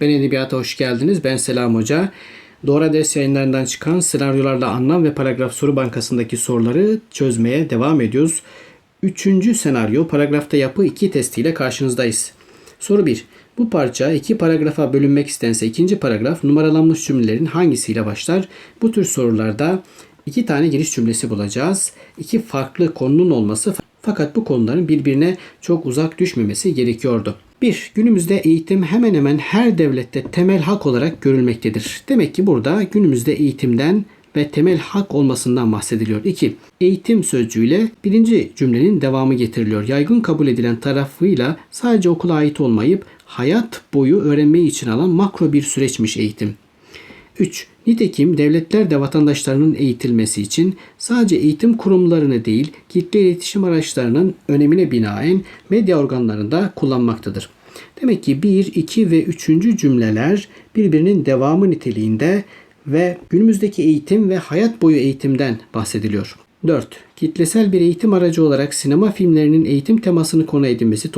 Ben Edebiyat'a hoş geldiniz. Ben Selam Hoca. Doğru Ders yayınlarından çıkan senaryolarla anlam ve paragraf soru bankasındaki soruları çözmeye devam ediyoruz. Üçüncü senaryo paragrafta yapı 2 testiyle karşınızdayız. Soru 1. Bu parça iki paragrafa bölünmek istense ikinci paragraf numaralanmış cümlelerin hangisiyle başlar? Bu tür sorularda iki tane giriş cümlesi bulacağız. İki farklı konunun olması fakat bu konuların birbirine çok uzak düşmemesi gerekiyordu. 1. Günümüzde eğitim hemen hemen her devlette temel hak olarak görülmektedir. Demek ki burada günümüzde eğitimden ve temel hak olmasından bahsediliyor. 2. Eğitim sözcüğüyle birinci cümlenin devamı getiriliyor. Yaygın kabul edilen tarafıyla sadece okula ait olmayıp hayat boyu öğrenmeyi için alan makro bir süreçmiş eğitim. 3. Nitekim devletler de vatandaşlarının eğitilmesi için sadece eğitim kurumlarını değil, kitle iletişim araçlarının önemine binaen medya organlarında kullanmaktadır. Demek ki 1, 2 ve 3. cümleler birbirinin devamı niteliğinde ve günümüzdeki eğitim ve hayat boyu eğitimden bahsediliyor. 4. Kitlesel bir eğitim aracı olarak sinema filmlerinin eğitim temasını konu edinmesi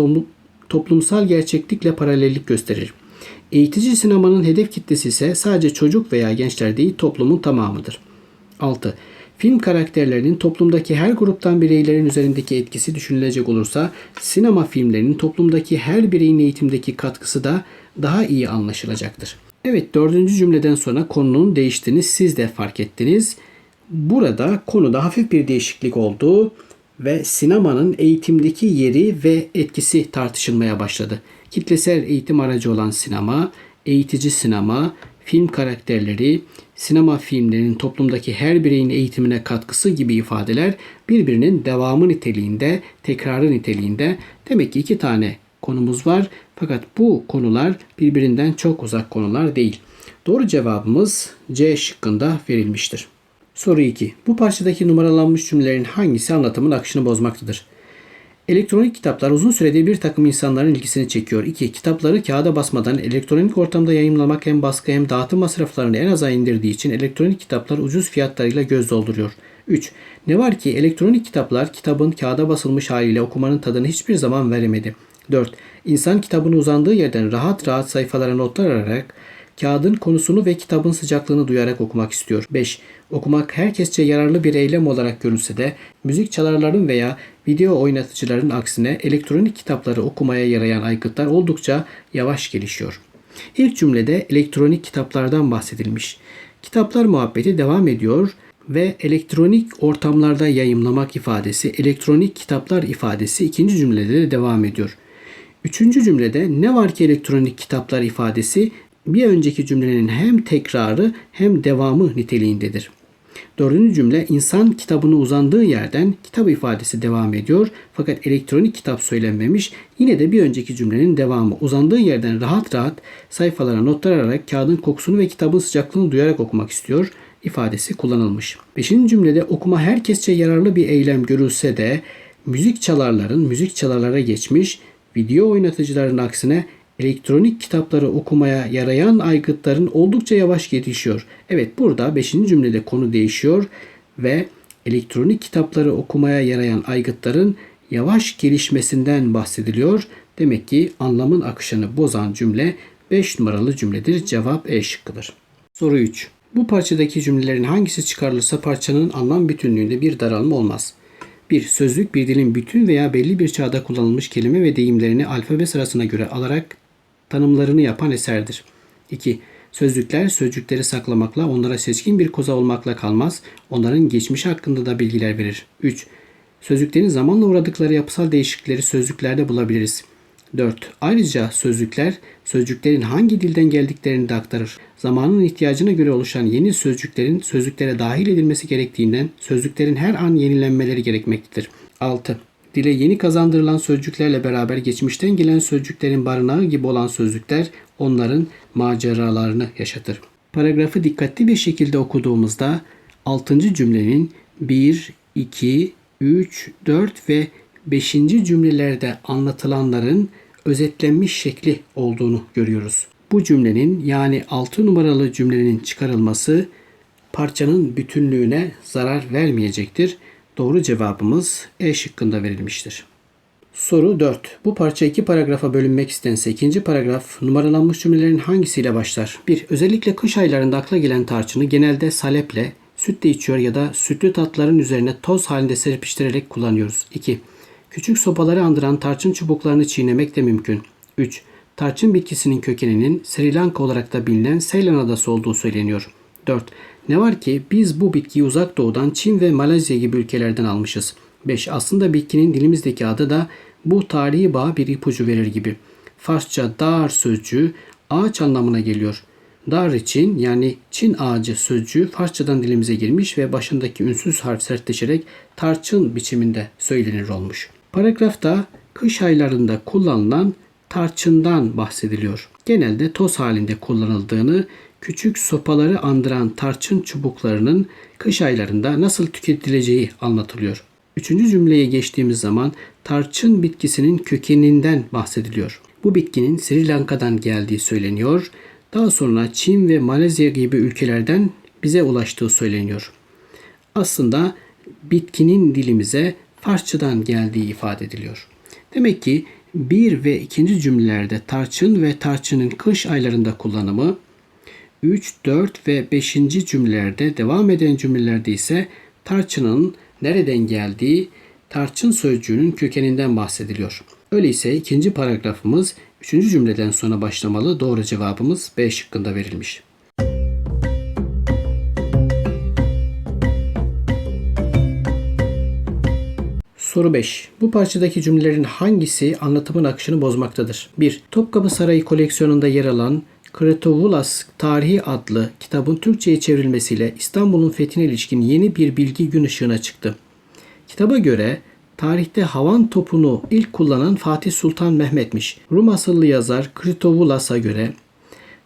toplumsal gerçeklikle paralellik gösterir. Eğitici sinemanın hedef kitlesi ise sadece çocuk veya gençler değil toplumun tamamıdır. 6. Film karakterlerinin toplumdaki her gruptan bireylerin üzerindeki etkisi düşünülecek olursa sinema filmlerinin toplumdaki her bireyin eğitimdeki katkısı da daha iyi anlaşılacaktır. Evet dördüncü cümleden sonra konunun değiştiğini siz de fark ettiniz. Burada konuda hafif bir değişiklik oldu ve sinemanın eğitimdeki yeri ve etkisi tartışılmaya başladı. Kitlesel eğitim aracı olan sinema, eğitici sinema, film karakterleri, sinema filmlerinin toplumdaki her bireyin eğitimine katkısı gibi ifadeler birbirinin devamı niteliğinde, tekrarı niteliğinde. Demek ki iki tane konumuz var fakat bu konular birbirinden çok uzak konular değil. Doğru cevabımız C şıkkında verilmiştir. Soru 2. Bu parçadaki numaralanmış cümlelerin hangisi anlatımın akışını bozmaktadır? Elektronik kitaplar uzun süredir bir takım insanların ilgisini çekiyor. 2. Kitapları kağıda basmadan elektronik ortamda yayınlamak hem baskı hem dağıtım masraflarını en aza indirdiği için elektronik kitaplar ucuz fiyatlarıyla göz dolduruyor. 3. Ne var ki elektronik kitaplar kitabın kağıda basılmış haliyle okumanın tadını hiçbir zaman veremedi. 4. İnsan kitabını uzandığı yerden rahat rahat sayfalara notlar alarak kağıdın konusunu ve kitabın sıcaklığını duyarak okumak istiyor. 5. Okumak herkesçe yararlı bir eylem olarak görülse de müzik çalarların veya video oynatıcıların aksine elektronik kitapları okumaya yarayan aygıtlar oldukça yavaş gelişiyor. İlk cümlede elektronik kitaplardan bahsedilmiş. Kitaplar muhabbeti devam ediyor ve elektronik ortamlarda yayımlamak ifadesi, elektronik kitaplar ifadesi ikinci cümlede de devam ediyor. Üçüncü cümlede ne var ki elektronik kitaplar ifadesi bir önceki cümlenin hem tekrarı hem devamı niteliğindedir. Dördüncü cümle insan kitabını uzandığı yerden kitap ifadesi devam ediyor fakat elektronik kitap söylenmemiş. Yine de bir önceki cümlenin devamı uzandığı yerden rahat rahat sayfalara notlar alarak kağıdın kokusunu ve kitabın sıcaklığını duyarak okumak istiyor ifadesi kullanılmış. Beşinci cümlede okuma herkesçe yararlı bir eylem görülse de müzik çalarların müzik çalarlara geçmiş, video oynatıcıların aksine elektronik kitapları okumaya yarayan aygıtların oldukça yavaş gelişiyor. Evet burada 5. cümlede konu değişiyor ve elektronik kitapları okumaya yarayan aygıtların yavaş gelişmesinden bahsediliyor. Demek ki anlamın akışını bozan cümle 5 numaralı cümledir. Cevap E şıkkıdır. Soru 3. Bu parçadaki cümlelerin hangisi çıkarılırsa parçanın anlam bütünlüğünde bir daralma olmaz. 1. Sözlük bir dilin bütün veya belli bir çağda kullanılmış kelime ve deyimlerini alfabe sırasına göre alarak tanımlarını yapan eserdir. 2. Sözlükler sözcükleri saklamakla, onlara seçkin bir koza olmakla kalmaz, onların geçmişi hakkında da bilgiler verir. 3. Sözlüklerin zamanla uğradıkları yapısal değişiklikleri sözlüklerde bulabiliriz. 4. Ayrıca sözlükler sözcüklerin hangi dilden geldiklerini de aktarır. Zamanın ihtiyacına göre oluşan yeni sözcüklerin sözlüklere dahil edilmesi gerektiğinden sözlüklerin her an yenilenmeleri gerekmektedir. 6. Dile yeni kazandırılan sözcüklerle beraber geçmişten gelen sözcüklerin barınağı gibi olan sözcükler onların maceralarını yaşatır. Paragrafı dikkatli bir şekilde okuduğumuzda 6. cümlenin 1, 2, 3, 4 ve 5. cümlelerde anlatılanların özetlenmiş şekli olduğunu görüyoruz. Bu cümlenin yani 6 numaralı cümlenin çıkarılması parçanın bütünlüğüne zarar vermeyecektir. Doğru cevabımız E şıkkında verilmiştir. Soru 4. Bu parça iki paragrafa bölünmek istense ikinci paragraf numaralanmış cümlelerin hangisiyle başlar? 1. Özellikle kış aylarında akla gelen tarçını genelde saleple, sütle içiyor ya da sütlü tatların üzerine toz halinde serpiştirerek kullanıyoruz. 2. Küçük sopaları andıran tarçın çubuklarını çiğnemek de mümkün. 3. Tarçın bitkisinin kökeninin Sri Lanka olarak da bilinen Seylan adası olduğu söyleniyor. 4. Ne var ki biz bu bitkiyi uzak doğudan Çin ve Malezya gibi ülkelerden almışız. 5. Aslında bitkinin dilimizdeki adı da bu tarihi bağ bir ipucu verir gibi. Farsça dar sözcüğü ağaç anlamına geliyor. Dar için yani Çin ağacı sözcüğü Farsçadan dilimize girmiş ve başındaki ünsüz harf sertleşerek tarçın biçiminde söylenir olmuş. Paragrafta kış aylarında kullanılan tarçından bahsediliyor. Genelde toz halinde kullanıldığını, küçük sopaları andıran tarçın çubuklarının kış aylarında nasıl tüketileceği anlatılıyor. Üçüncü cümleye geçtiğimiz zaman tarçın bitkisinin kökeninden bahsediliyor. Bu bitkinin Sri Lanka'dan geldiği söyleniyor. Daha sonra Çin ve Malezya gibi ülkelerden bize ulaştığı söyleniyor. Aslında bitkinin dilimize Farsçadan geldiği ifade ediliyor. Demek ki bir ve ikinci cümlelerde tarçın ve tarçının kış aylarında kullanımı, 3, 4 ve 5. cümlelerde devam eden cümlelerde ise tarçının nereden geldiği, tarçın sözcüğünün kökeninden bahsediliyor. Öyleyse ikinci paragrafımız üçüncü cümleden sonra başlamalı. Doğru cevabımız B şıkkında verilmiş. Soru 5. Bu parçadaki cümlelerin hangisi anlatımın akışını bozmaktadır? 1. Topkapı Sarayı koleksiyonunda yer alan Kretovulas Tarihi adlı kitabın Türkçe'ye çevrilmesiyle İstanbul'un fethine ilişkin yeni bir bilgi gün ışığına çıktı. Kitaba göre tarihte havan topunu ilk kullanan Fatih Sultan Mehmet'miş. Rum asıllı yazar Kritovulas'a göre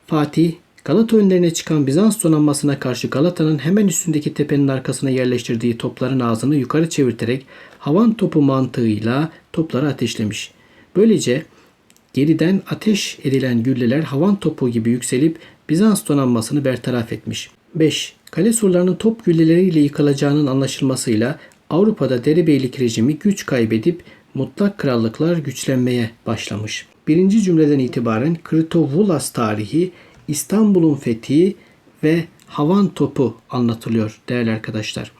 Fatih Galata önlerine çıkan Bizans donanmasına karşı Galata'nın hemen üstündeki tepenin arkasına yerleştirdiği topların ağzını yukarı çevirterek havan topu mantığıyla topları ateşlemiş. Böylece geriden ateş edilen gülleler havan topu gibi yükselip Bizans donanmasını bertaraf etmiş. 5. Kale surlarının top gülleleriyle yıkılacağının anlaşılmasıyla Avrupa'da derebeylik rejimi güç kaybedip mutlak krallıklar güçlenmeye başlamış. Birinci cümleden itibaren Kritovulas tarihi, İstanbul'un fethi ve havan topu anlatılıyor değerli arkadaşlar.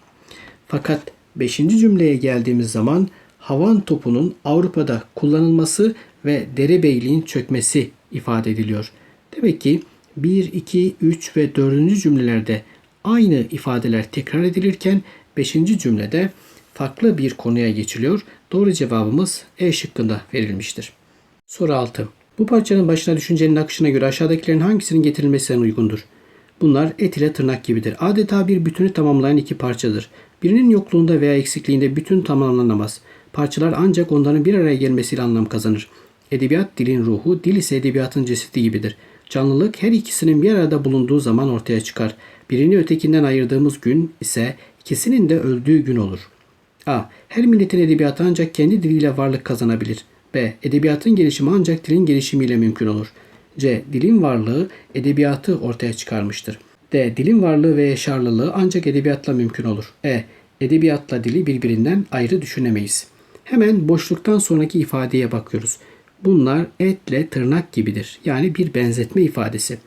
Fakat beşinci cümleye geldiğimiz zaman havan topunun Avrupa'da kullanılması ve derebeyliğin çökmesi ifade ediliyor. Demek ki 1, 2, 3 ve 4. cümlelerde aynı ifadeler tekrar edilirken 5. cümlede farklı bir konuya geçiliyor. Doğru cevabımız E şıkkında verilmiştir. Soru 6. Bu parçanın başına düşüncenin akışına göre aşağıdakilerin hangisinin getirilmesi en uygundur? Bunlar et ile tırnak gibidir. Adeta bir bütünü tamamlayan iki parçadır. Birinin yokluğunda veya eksikliğinde bütün tamamlanamaz. Parçalar ancak onların bir araya gelmesiyle anlam kazanır. Edebiyat dilin ruhu, dil ise edebiyatın cesedi gibidir. Canlılık her ikisinin bir arada bulunduğu zaman ortaya çıkar. Birini ötekinden ayırdığımız gün ise ikisinin de öldüğü gün olur. A. Her milletin edebiyatı ancak kendi diliyle varlık kazanabilir. B. Edebiyatın gelişimi ancak dilin gelişimiyle mümkün olur. C. Dilin varlığı edebiyatı ortaya çıkarmıştır. D. Dilin varlığı ve yaşarlılığı ancak edebiyatla mümkün olur. E. Edebiyatla dili birbirinden ayrı düşünemeyiz. Hemen boşluktan sonraki ifadeye bakıyoruz. Bunlar etle tırnak gibidir. Yani bir benzetme ifadesi.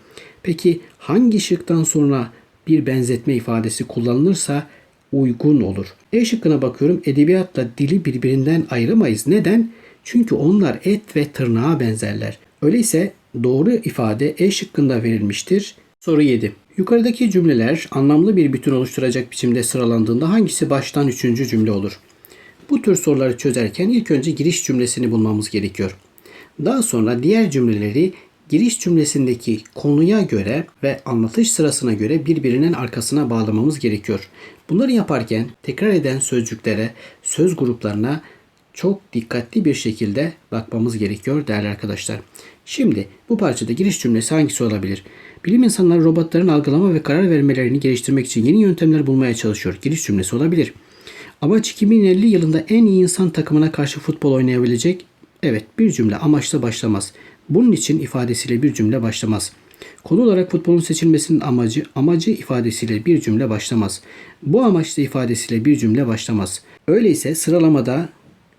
Peki hangi şıktan sonra bir benzetme ifadesi kullanılırsa uygun olur? E şıkkına bakıyorum. Edebiyatla dili birbirinden ayıramayız. Neden? Çünkü onlar et ve tırnağa benzerler. Öyleyse doğru ifade E şıkkında verilmiştir. Soru 7. Yukarıdaki cümleler anlamlı bir bütün oluşturacak biçimde sıralandığında hangisi baştan üçüncü cümle olur? Bu tür soruları çözerken ilk önce giriş cümlesini bulmamız gerekiyor. Daha sonra diğer cümleleri giriş cümlesindeki konuya göre ve anlatış sırasına göre birbirinin arkasına bağlamamız gerekiyor. Bunları yaparken tekrar eden sözcüklere, söz gruplarına çok dikkatli bir şekilde bakmamız gerekiyor değerli arkadaşlar. Şimdi bu parçada giriş cümlesi hangisi olabilir? Bilim insanları robotların algılama ve karar vermelerini geliştirmek için yeni yöntemler bulmaya çalışıyor. Giriş cümlesi olabilir. Amaç 2050 yılında en iyi insan takımına karşı futbol oynayabilecek. Evet bir cümle amaçla başlamaz. Bunun için ifadesiyle bir cümle başlamaz. Konu olarak futbolun seçilmesinin amacı, amacı ifadesiyle bir cümle başlamaz. Bu amaçla ifadesiyle bir cümle başlamaz. Öyleyse sıralamada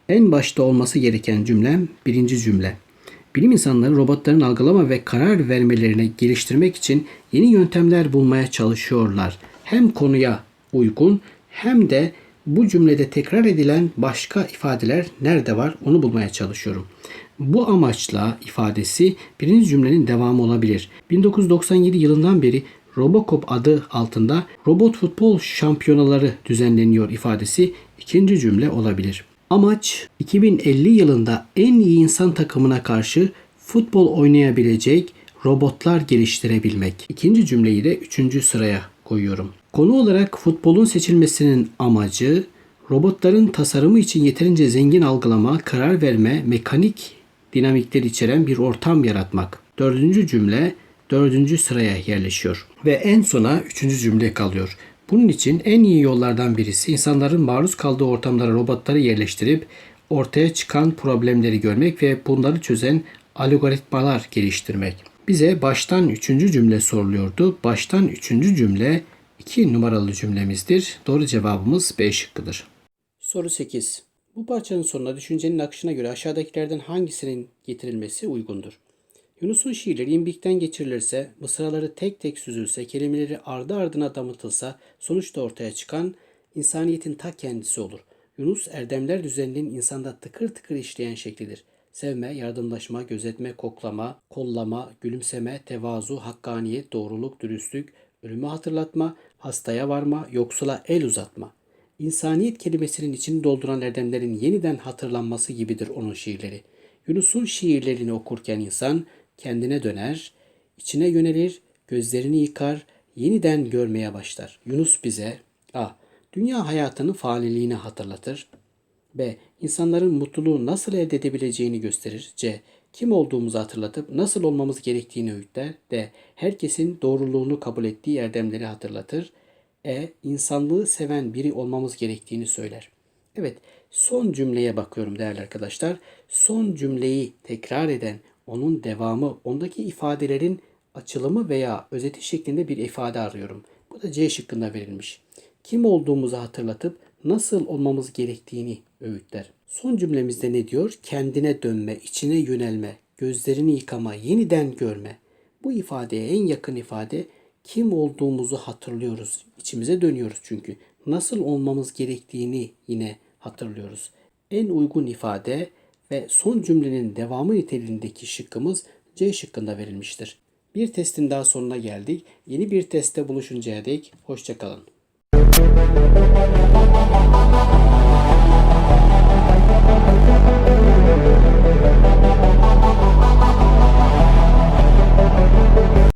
En başta olması gereken cümlem birinci cümle. Bilim insanları robotların algılama ve karar vermelerini geliştirmek için yeni yöntemler bulmaya çalışıyorlar. Hem konuya uygun hem de bu cümlede tekrar edilen başka ifadeler nerede var onu bulmaya çalışıyorum. Bu amaçla ifadesi birinci cümlenin devamı olabilir. 1997 yılından beri Robocop adı altında robot futbol şampiyonaları düzenleniyor ifadesi ikinci cümle olabilir. Amaç 2050 yılında en iyi insan takımına karşı futbol oynayabilecek robotlar geliştirebilmek. İkinci cümleyi de üçüncü sıraya koyuyorum. Konu olarak futbolun seçilmesinin amacı robotların tasarımı için yeterince zengin algılama, karar verme, mekanik dinamikler içeren bir ortam yaratmak. Dördüncü cümle dördüncü sıraya yerleşiyor. Ve en sona üçüncü cümle kalıyor. Bunun için en iyi yollardan birisi insanların maruz kaldığı ortamlara robotları yerleştirip ortaya çıkan problemleri görmek ve bunları çözen algoritmalar geliştirmek. Bize baştan üçüncü cümle soruluyordu. Baştan üçüncü cümle iki numaralı cümlemizdir. Doğru cevabımız B şıkkıdır. Soru 8. Bu parçanın sonuna düşüncenin akışına göre aşağıdakilerden hangisinin getirilmesi uygundur? Yunus'un şiirleri imbikten geçirilirse, mısraları tek tek süzülse, kelimeleri ardı ardına damıtılsa sonuçta ortaya çıkan insaniyetin ta kendisi olur. Yunus erdemler düzeninin insanda tıkır tıkır işleyen şeklidir. Sevme, yardımlaşma, gözetme, koklama, kollama, gülümseme, tevazu, hakkaniyet, doğruluk, dürüstlük, ölümü hatırlatma, hastaya varma, yoksula el uzatma. İnsaniyet kelimesinin içini dolduran erdemlerin yeniden hatırlanması gibidir onun şiirleri. Yunus'un şiirlerini okurken insan kendine döner, içine yönelir, gözlerini yıkar, yeniden görmeye başlar. Yunus bize A. Dünya hayatının faaliliğini hatırlatır. B. İnsanların mutluluğu nasıl elde edebileceğini gösterir. C. Kim olduğumuzu hatırlatıp nasıl olmamız gerektiğini öğütler. D. Herkesin doğruluğunu kabul ettiği erdemleri hatırlatır. E. insanlığı seven biri olmamız gerektiğini söyler. Evet, son cümleye bakıyorum değerli arkadaşlar. Son cümleyi tekrar eden, onun devamı, ondaki ifadelerin açılımı veya özeti şeklinde bir ifade arıyorum. Bu da C şıkkında verilmiş. Kim olduğumuzu hatırlatıp nasıl olmamız gerektiğini öğütler. Son cümlemizde ne diyor? Kendine dönme, içine yönelme, gözlerini yıkama, yeniden görme. Bu ifadeye en yakın ifade kim olduğumuzu hatırlıyoruz. İçimize dönüyoruz çünkü. Nasıl olmamız gerektiğini yine hatırlıyoruz. En uygun ifade ve son cümlenin devamı niteliğindeki şıkkımız C şıkkında verilmiştir. Bir testin daha sonuna geldik. Yeni bir testte buluşuncaya dek hoşçakalın. Thank you.